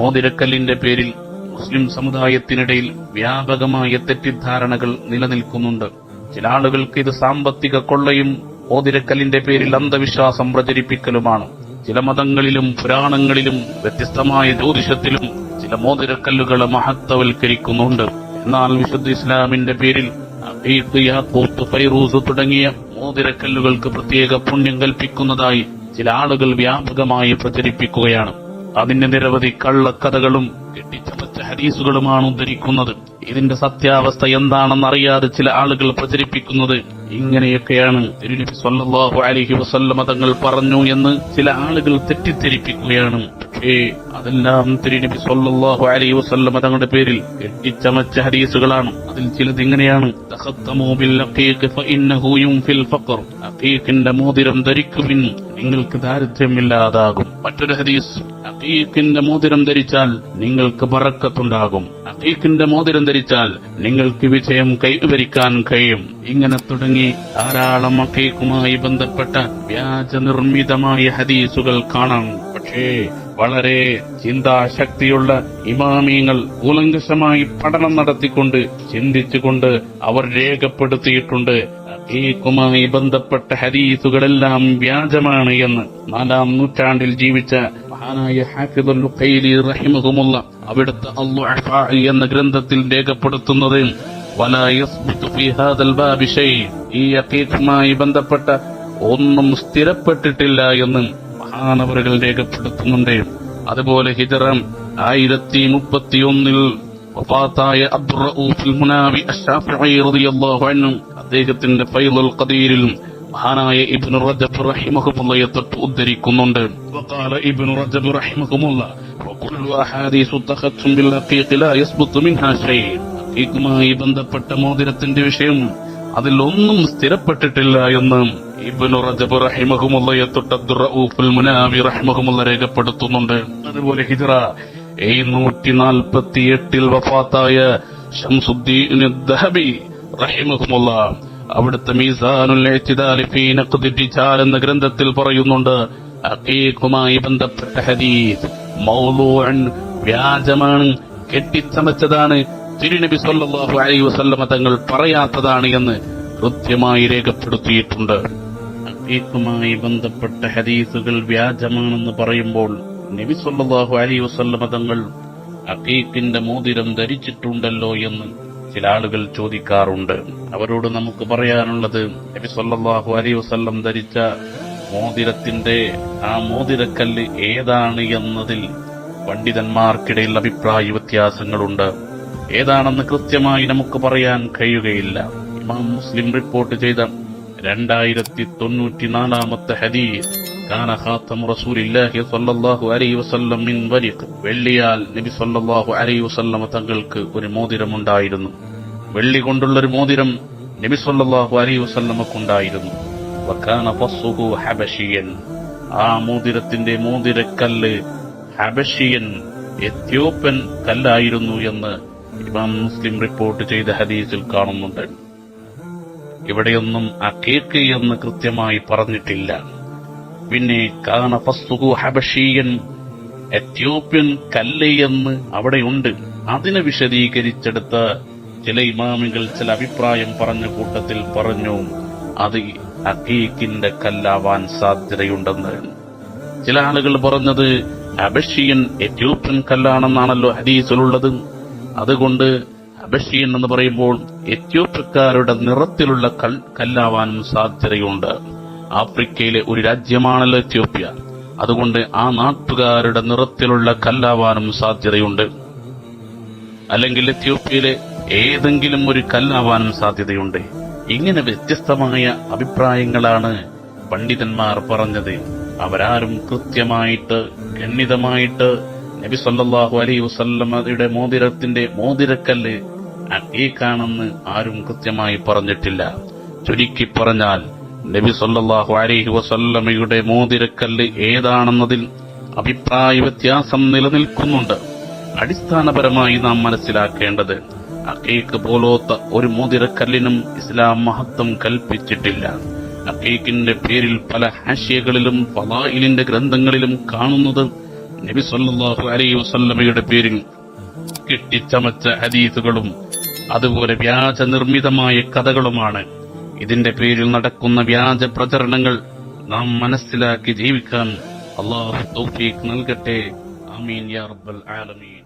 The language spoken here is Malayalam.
മോതിരക്കല്ലിന്റെ പേരിൽ മുസ്ലിം സമുദായത്തിനിടയിൽ വ്യാപകമായ തെറ്റിദ്ധാരണകൾ നിലനിൽക്കുന്നുണ്ട്. ചില ആളുകൾക്ക് ഇത് സാമ്പത്തിക കൊള്ളയും മോതിരക്കല്ലിന്റെ പേരിൽ അന്ധവിശ്വാസം പ്രചരിപ്പിക്കലുമാണ്. ചില മതങ്ങളിലും പുരാണങ്ങളിലും വ്യത്യസ്തമായ ജ്യോതിഷത്തിലും ചില മോതിരക്കല്ലുകളെ മഹത്വവൽക്കരിക്കുന്നുണ്ട്. എന്നാൽ വിശുദ്ധ ഇസ്ലാമിന്റെ പേരിൽ ഫൈറൂസ് തുടങ്ങിയ മോതിരക്കല്ലുകൾക്ക് പ്രത്യേക പുണ്യം കൽപ്പിക്കുന്നതായി ചില ആളുകൾ വ്യാപകമായി പ്രചരിപ്പിക്കുകയാണ്. അതിന്റെ നിരവധി കള്ളക്കഥകളും കെട്ടിച്ചമച്ച ഹരീസുകളുമാണ് ഉദ്ധരിക്കുന്നത്. ഇതിന്റെ സത്യാവസ്ഥ എന്താണെന്നറിയാതെ ചില ആളുകൾ പ്രചരിപ്പിക്കുന്നത് ഇങ്ങനെയൊക്കെയാണ്. തിരുനബി സല്ലാഹു അലൈഹി വസല്ലമ തങ്ങൾ പറഞ്ഞു എന്ന് ചില ആളുകൾ തെറ്റിദ്ധരിപ്പിക്കുകയാണ്. പക്ഷേ അതെല്ലാം തിരുനബി സല്ലല്ലാഹു അലൈ വസല്ലമ തങ്ങളുടെ പേരിൽ കെട്ടിച്ചമച്ച ഹരീസുകളാണ് അതിൽ ചിലത് ഇങ്ങനെയാണ്. മോതിരം ധരിക്കുവിൻ നിങ്ങൾക്ക് ദാരിദ്ര്യമില്ലാതാകും. മറ്റൊരു ഹദീസ് അഖീഖിന്റെ മോതിരം ധരിച്ചാൽ നിങ്ങൾക്ക് പറക്കത്തുണ്ടാകും അഖീഖിന്റെ മോതിരം ധരിച്ചാൽ നിങ്ങൾക്ക് വിജയം കൈവരിക്കാൻ കഴിയും. ഇങ്ങനെ തുടങ്ങി ധാരാളം അഖീഖുമായി ബന്ധപ്പെട്ട വ്യാജ നിർമ്മിതമായ ഹദീസുകൾ കാണാം. പക്ഷേ വളരെ ചിന്താശക്തിയുള്ള ഇമാമിയങ്ങൾ കൂലങ്കശമായി പഠനം നടത്തിക്കൊണ്ട് ചിന്തിച്ചുകൊണ്ട് അവർ രേഖപ്പെടുത്തിയിട്ടുണ്ട്. ഈക്കുമായി ബന്ധപ്പെട്ട ഹദീസുകളെല്ലാം വ്യാജമാണ് എന്ന് നാലാം നൂറ്റാണ്ടിൽ ജീവിച്ച മഹാനായ ഹാഫിദുൽ റഹിമഹുമുള്ള അവിടുത്തെ അള്ളു എന്ന ഗ്രന്ഥത്തിൽ രേഖപ്പെടുത്തുന്നത് ഈ അഖീഖുമായി ബന്ധപ്പെട്ട ഒന്നും സ്ഥിരപ്പെട്ടിട്ടില്ല എന്ന് മഹാനവറുകൾ രേഖപ്പെടുത്തുന്നുണ്ട് അതുപോലെ ഹിജറം ആയിരത്തി മുപ്പത്തിയൊന്നിൽ വഫാത്തായ അബ്ദുറഊഫുൽ മുനാവി അഷ്ശാഫിഈ റളിയല്ലാഹു അൻഹു അദ്ദേഹത്തിന്റെ ഫൈലുൽ ഖദീരിൽ മഹാനായ ഇബ്നു റജബ് റഹിമഹുമുള്ളയെ തൊട്ട് ഉദ്ധരിക്കുന്നുണ്ട് وقال ابن رجب رحمه الله وكل أحاديث اتخذتم بالحقيق لا يثبت منها شيء ഹഖീഖുമായി ബന്ധപ്പെട്ട മോതിരത്തിന്റെ വിഷയം അതിൽ ഒന്നും സ്ഥിരപ്പെട്ടിട്ടില്ല എന്ന് ഇബ്നു രേഖപ്പെടുത്തുന്നുണ്ട്. അതുപോലെ ഹിജ്റ എഴുന്നൂറ്റി വഫാത്തായ ഷംസുദ്ദീൻ അവിടുത്തെ മീസാനുൽ എന്ന ഗ്രന്ഥത്തിൽ പറയുന്നുണ്ട്. അഖീഖുമായി ബന്ധപ്പെട്ട ഹദീസ് വ്യാജമാണ് കെട്ടിച്ചമച്ചതാണ്. തിരുനബി സല്ലല്ലാഹു അലൈഹി വസല്ലമ തങ്ങൾ പറയാത്തതാണ് എന്ന് കൃത്യമായി രേഖപ്പെടുത്തിയിട്ടുണ്ട്. അഖീഖുമായി ബന്ധപ്പെട്ട ഹദീസുകൾ വ്യാജമാണെന്ന് പറയുമ്പോൾ നബി സല്ലാഹു അലി വസല്ലമ തങ്ങൾ അഖീഖിന്റെ മോതിരം ധരിച്ചിട്ടുണ്ടല്ലോ എന്ന് ചില ആളുകൾ ചോദിക്കാറുണ്ട്. അവരോട് നമുക്ക് പറയാനുള്ളത് നബി സല്ലാഹു അലി വസല്ലം ധരിച്ച മോതിരത്തിന്റെ ആ മോതിരക്കല്ല് ഏതാണ് എന്നതിൽ പണ്ഡിതന്മാർക്കിടയിൽ അഭിപ്രായ വ്യത്യാസങ്ങളുണ്ട്. ഏതാണെന്ന് കൃത്യമായി നമുക്ക് പറയാൻ കഴിയുകയില്ല. ഇമാം മുസ്ലിം റിപ്പോർട്ട് ചെയ്ത രണ്ടായിരത്തി തൊണ്ണൂറ്റിനാലാമത്തെ ഹദീസ്. കാന ഖാത്തമു റസൂലില്ലാഹി സ്വല്ലല്ലാഹു അലൈഹി വസല്ലം മിൻ വരിഖ് വെള്ളിയാൽ നബി സ്വല്ലല്ലാഹു അലൈഹി വസല്ലമ തങ്ങൾക്ക് ഒരു മോതിരം ഉണ്ടായിരുന്നു വെള്ളി കൊണ്ടുള്ള ഒരു മോതിരം നബി സ്വല്ലല്ലാഹു അലൈഹി വസല്ലമക്കുണ്ടായിരുന്നു. വക്കാന ഫസ്സുഹു ഹബശിയൻ. ആ മോതിരത്തിന്റെ മോതിരക്കല്ല് ഹബഷിയൻ എത്യോപ്യൻ കല്ലായിരുന്നു എന്ന് ഇമാം മുസ്ലിം റിപ്പോർട്ട് ചെയ്ത ഹദീസിൽ കാണുന്നുണ്ട്. ഇവിടെയൊന്നും അക്കേക്ക് എന്ന് കൃത്യമായി പറഞ്ഞിട്ടില്ല. പിന്നെ കാന ഫസ്തുഹു ഹബഷീയൻ എത്യോപ്യൻ കല്ല് എന്ന് അവിടെയുണ്ട്. അതിനെ വിശദീകരിച്ചെടുത്ത ചില ഇമാമികൾ ചില അഭിപ്രായം പറഞ്ഞ കൂട്ടത്തിൽ പറഞ്ഞു അത് അക്കീക്കിന്റെ കല്ലാവാൻ സാധ്യതയുണ്ടെന്ന്. ചില ആളുകൾ പറഞ്ഞത് അബഷിയൻ എത്യോപ്യൻ കല്ലാണെന്നാണല്ലോ ഹദീസിലുള്ളത്. അതുകൊണ്ട് അബഷിയൻ എന്ന് പറയുമ്പോൾ എത്യോപ്യക്കാരുടെ നിറത്തിലുള്ള കൽ കല്ലാവാനും സാധ്യതയുണ്ട്. ആഫ്രിക്കയിലെ ഒരു രാജ്യമാണല്ലോ എത്യോപ്യ. അതുകൊണ്ട് ആ നാട്ടുകാരുടെ നിറത്തിലുള്ള കല്ലാവാനും സാധ്യതയുണ്ട്. അല്ലെങ്കിൽ എത്യോപ്യയിലെ ഏതെങ്കിലും ഒരു കല്ലാവാനും സാധ്യതയുണ്ട്. ഇങ്ങനെ വ്യത്യസ്തമായ അഭിപ്രായങ്ങളാണ് പണ്ഡിതന്മാർ പറഞ്ഞത്. അവരാരും കൃത്യമായിട്ട് ഖണ്ഡിതമായിട്ട് നബി സല്ലാഹു അലൈ വസല്ലമയുടെ മോതിരത്തിന്റെ മോതിരക്കല്ല് അക്കീക്കാണെന്ന് ആരും കൃത്യമായി പറഞ്ഞിട്ടില്ല. ചുരുക്കി പറഞ്ഞാൽ നബി സല്ലല്ലാഹു അലൈഹി വസല്ലമയുടെ മോതിരക്കല്ല് ഏതാണെന്നതിൽ അഭിപ്രായ വ്യത്യാസം നിലനിൽക്കുന്നുണ്ട്. അടിസ്ഥാനപരമായി നാം മനസ്സിലാക്കേണ്ടത് അക്കീക്ക് പോലോത്ത ഒരു മോതിരക്കല്ലിനും ഇസ്ലാം മഹത്വം കൽപ്പിച്ചിട്ടില്ല. അക്കീക്കിന്റെ പേരിൽ പല ഹാഷ്യകളിലും ഫലായിലിന്റെ ഗ്രന്ഥങ്ങളിലും കാണുന്നത് നബി സല്ലല്ലാഹു അലൈഹി വസല്ലമയുടെ പേരിൽ. കെട്ടിച്ചമച്ച ഹദീസുകളും അതുപോലെ വ്യാജ നിർമ്മിതമായ കഥകളുമാണ്. ഇതിന്റെ പേരിൽ നടക്കുന്ന വ്യാജ പ്രചരണങ്ങൾ നാം മനസ്സിലാക്കി ജീവിക്കാൻ അള്ളാഹു തൗഫീഖ് നൽകട്ടെ. അമീൻ യാ റബ്ബൽ ആലമീൻ.